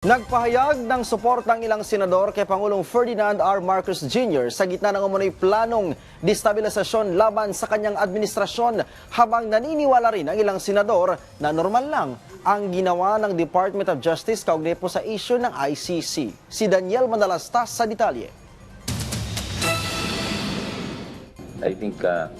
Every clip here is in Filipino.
Nagpahayag ng suportang ilang senador kay Pangulong Ferdinand R. Marcos Jr. sa gitna ng umunoy planong destabilisasyon laban sa kanyang administrasyon habang naniniwala rin ang ilang senador na normal lang ang ginawa ng Department of Justice kaugnay po sa issue ng ICC. Si Daniel Manalastas sa detalye. I think, uh,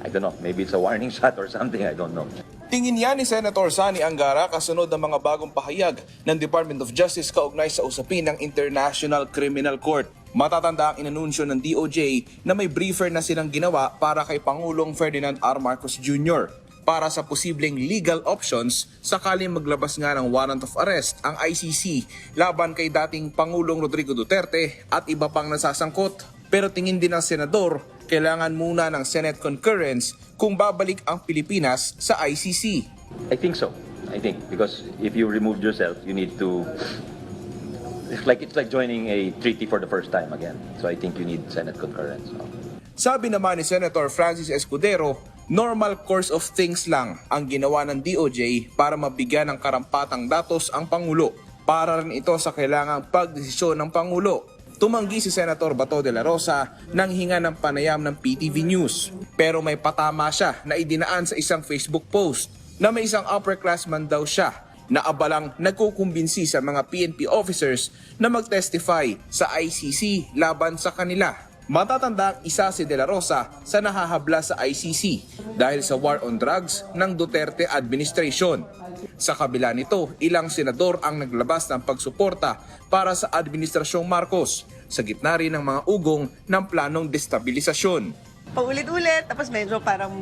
I don't know, maybe it's a warning shot or something, I don't know. Tingin yan ni Senator Sani Angara kasunod ng mga bagong pahayag ng Department of Justice kaugnay sa usapin ng International Criminal Court. Matatanda ang inanunsyo ng DOJ na may briefer na silang ginawa para kay Pangulong Ferdinand R. Marcos Jr. para sa posibleng legal options sakaling maglabas nga ng warrant of arrest ang ICC laban kay dating Pangulong Rodrigo Duterte at iba pang nasasangkot. Pero tingin din ng senador, kailangan muna ng Senate concurrence kung babalik ang Pilipinas sa ICC. I think so. I think because if you removed yourself, you need to. It's like it's like joining a treaty for the first time again. So I think you need Senate concurrence. Sabi naman ni Senator Francis Escudero, normal course of things lang ang ginawa ng DOJ para mabigyan ng karampatang datos ang Pangulo. Para rin ito sa kailangang pagdesisyon ng Pangulo. Tumanggi si Senator Bato de la Rosa nang hinga ng panayam ng PTV News. Pero may patama siya na idinaan sa isang Facebook post na may isang upperclassman daw siya na abalang nagkukumbinsi sa mga PNP officers na mag-testify sa ICC laban sa kanila. Matatanda ang isa si De La Rosa sa nahahabla sa ICC dahil sa war on drugs ng Duterte administration. Sa kabila nito, ilang senador ang naglabas ng pagsuporta para sa administrasyong Marcos sa gitna rin ng mga ugong ng planong destabilisasyon. paulit-ulit, tapos medyo parang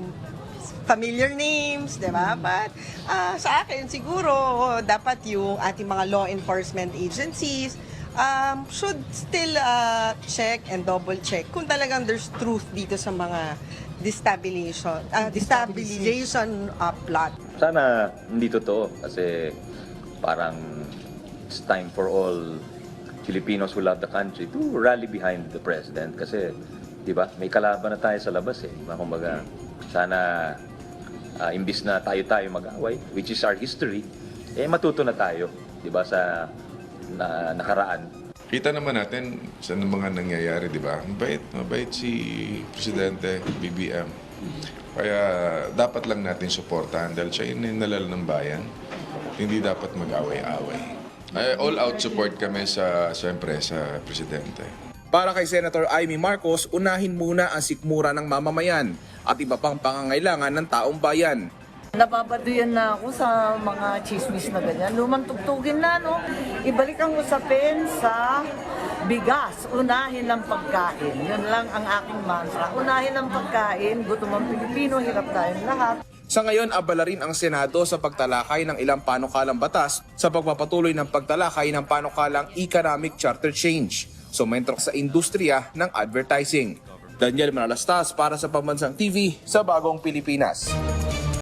familiar names, di ba? But ah, sa akin, siguro, dapat yung ating mga law enforcement agencies um, should still ah, check and double check kung talagang there's truth dito sa mga destabilization, ah, destabilization ah, plot. Sana hindi totoo kasi parang it's time for all Filipinos who love the country to rally behind the president kasi 'di ba may kalaban na tayo sa labas eh. Di ba? Kumbaga sana ah, imbis na tayo-tayo mag-away which is our history eh matuto na tayo 'di ba sa na, nakaraan Kita naman natin sa mga nangyayari, di ba? Mabait, mabait si Presidente BBM. Kaya dapat lang natin suportahan dahil siya yung nalala ng bayan. Hindi dapat mag-away-away. Ay, all-out support kami sa, siyempre, sa Presidente. Para kay Senator Amy Marcos, unahin muna ang sikmura ng mamamayan at iba pang pangangailangan ng taong bayan. Nababaduyan na ako sa mga chismis na ganyan. Lumang tugtugin na, no? Ibalik ang usapin sa bigas. Unahin ang pagkain. Yun lang ang aking mantra. Unahin ang pagkain. Gutom ang Pilipino, hirap tayong lahat. Sa ngayon, abala rin ang Senado sa pagtalakay ng ilang panukalang batas sa pagpapatuloy ng pagtalakay ng panukalang economic charter change. Sumentro sa industriya ng advertising. Daniel Manalastas para sa Pambansang TV sa Bagong Pilipinas.